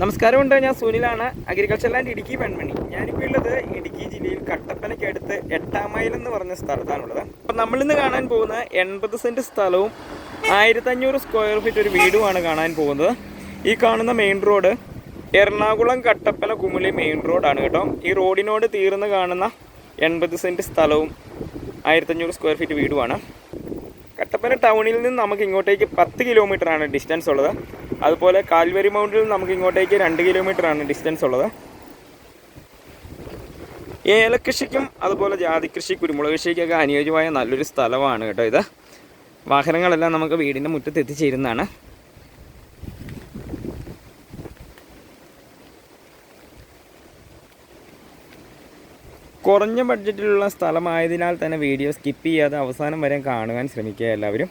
നമസ്കാരം ഉണ്ട് ഞാൻ സുനിലാണ് അഗ്രികൾച്ചർ ലാൻഡ് ഇടുക്കി പെൺമണി. ഞാനിപ്പോൾ ഉള്ളത് ഇടുക്കി ജില്ലയിൽ കട്ടപ്പനയ്ക്കടുത്ത് എട്ടാം മൈൽ എന്ന് പറഞ്ഞ സ്ഥലത്താണുള്ളത്. അപ്പം നമ്മളിന്ന് കാണാൻ പോകുന്ന എൺപത് സെന്റ് സ്ഥലവും ആയിരത്തഞ്ഞൂറ് സ്ക്വയർ ഫീറ്റ് ഒരു വീടുമാണ് കാണാൻ പോകുന്നത്. ഈ കാണുന്ന main road Ernakulam Kattappana Kumily main റോഡാണ് കേട്ടോ. ഈ റോഡിനോട് തീർന്ന് കാണുന്ന എൺപത് സെന്റ് സ്ഥലവും ആയിരത്തഞ്ഞൂറ് സ്ക്വയർ ഫീറ്റ് വീടുമാണ്. കട്ടപ്പന ടൗണിൽ നിന്ന് നമുക്ക് ഇങ്ങോട്ടേക്ക് പത്ത് കിലോമീറ്റർ ആണ് ഡിസ്റ്റൻസ് ഉള്ളത്. അതുപോലെ കാൽവരി മൗണ്ടിൽ നിന്ന് നമുക്ക് ഇങ്ങോട്ടേക്ക് രണ്ട് കിലോമീറ്റർ ആണ് ഡിസ്റ്റൻസ് ഉള്ളത്. ഏലകൃഷിക്കും അതുപോലെ ജാതികൃഷി കുരുമുളക് കൃഷിക്കൊക്കെ അനുയോജ്യമായ നല്ലൊരു സ്ഥലമാണ് കേട്ടോ ഇത്. വാഹനങ്ങളെല്ലാം നമുക്ക് വീടിന്റെ മുറ്റത്ത് എത്തിച്ചേരുന്നതാണ്. കുറഞ്ഞ ബഡ്ജറ്റിലുള്ള സ്ഥലമായതിനാൽ തന്നെ വീഡിയോ സ്കിപ്പ് ചെയ്യാതെ അവസാനം വരെ കാണുവാൻ ശ്രമിക്കുക എല്ലാവരും.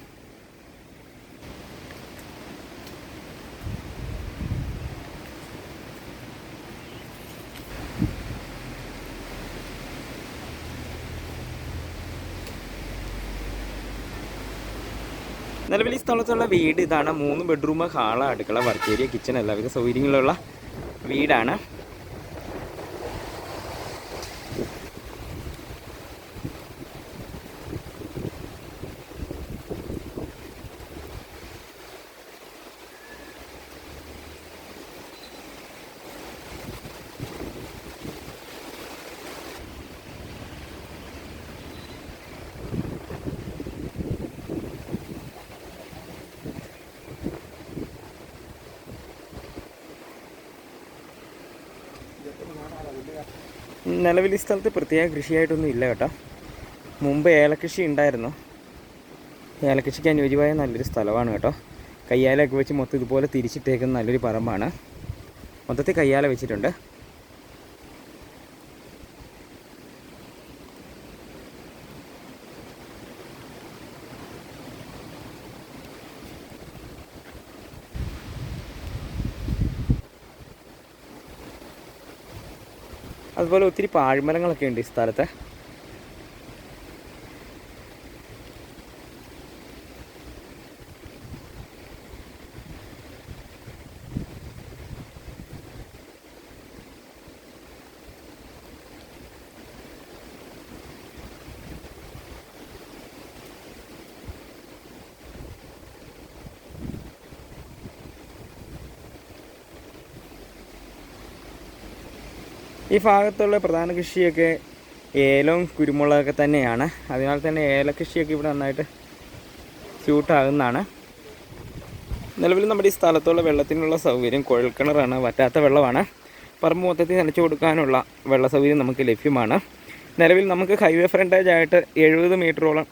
നിലവിൽ ഈ സ്ഥലത്തുള്ള വീട് ഇതാണ്. മൂന്ന് ബെഡ്റൂം ഹാൾ അടുക്കള വർക്ക് ഏരിയ കിച്ചൺ എല്ലാവിധ സൗകര്യങ്ങളുള്ള വീടാണ്. നിലവിൽ ഈ സ്ഥലത്ത് പ്രത്യേക കൃഷിയായിട്ടൊന്നും ഇല്ല കേട്ടോ. മുമ്പ് ഏലക്കൃഷി ഉണ്ടായിരുന്നു. ഏലക്കൃഷിക്ക് അനുയോജ്യമായ നല്ലൊരു സ്ഥലമാണ് കേട്ടോ. കയ്യാലൊക്കെ വെച്ച് മൊത്തം ഇതുപോലെ തിരിച്ചിട്ടേക്കുന്ന നല്ലൊരു പറമ്പാണ്. മൊത്തത്തിൽ കയ്യാല വെച്ചിട്ടുണ്ട്. അതുപോലെ ഒത്തിരി പാഴ്മരങ്ങളൊക്കെ ഉണ്ട് ഈ സ്ഥലത്ത്. ഈ ഭാഗത്തുള്ള പ്രധാന കൃഷിയൊക്കെ ഏലവും കുരുമുളകൊക്കെ തന്നെയാണ്. അതിനാൽ തന്നെ ഏലകൃഷിയൊക്കെ ഇവിടെ നന്നായിട്ട് സ്യൂട്ടാകുന്നതാണ്. നിലവിൽ നമ്മുടെ ഈ സ്ഥലത്തുള്ള വെള്ളത്തിനുള്ള സൗകര്യം കുഴൽക്കിണറാണ് വറ്റാത്ത വെള്ളമാണ്. പറമ്പ് മൊത്തത്തിൽ നനച്ചു കൊടുക്കാനുള്ള വെള്ള സൗകര്യം നമുക്ക് ലഭ്യമാണ്. നിലവിൽ നമുക്ക് ഹൈവേ ഫ്രണ്ടേജ് ആയിട്ട് എഴുപത് മീറ്ററോളം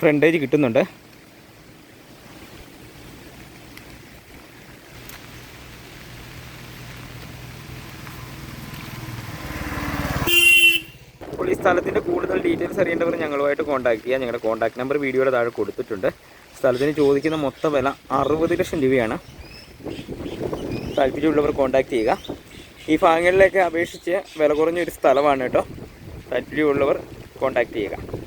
ഫ്രണ്ടേജ് കിട്ടുന്നുണ്ട്. സ്ഥലത്തിന്റെ കൂടുതൽ ഡീറ്റെയിൽസ് അറിയേണ്ടവർ ഞങ്ങളുമായിട്ട് കോൺടാക്ട് ചെയ്യുക ഞങ്ങളുടെ കോൺടാക്ട് നമ്പർ വീഡിയോയുടെ താഴെ കൊടുത്തിട്ടുണ്ട്. സ്ഥലത്തിന് ചോദിക്കുന്ന മൊത്ത വില അറുപത് ലക്ഷം രൂപയാണ്. താല്പര്യമുള്ളവർ കോൺടാക്ട് ചെയ്യുക. ഈ ഭാഗങ്ങളിലേക്ക് അപേക്ഷിച്ച് വില കുറഞ്ഞൊരു സ്ഥലമാണ് കേട്ടോ. താല്പര്യമുള്ളവർ കോൺടാക്ട് ചെയ്യുക.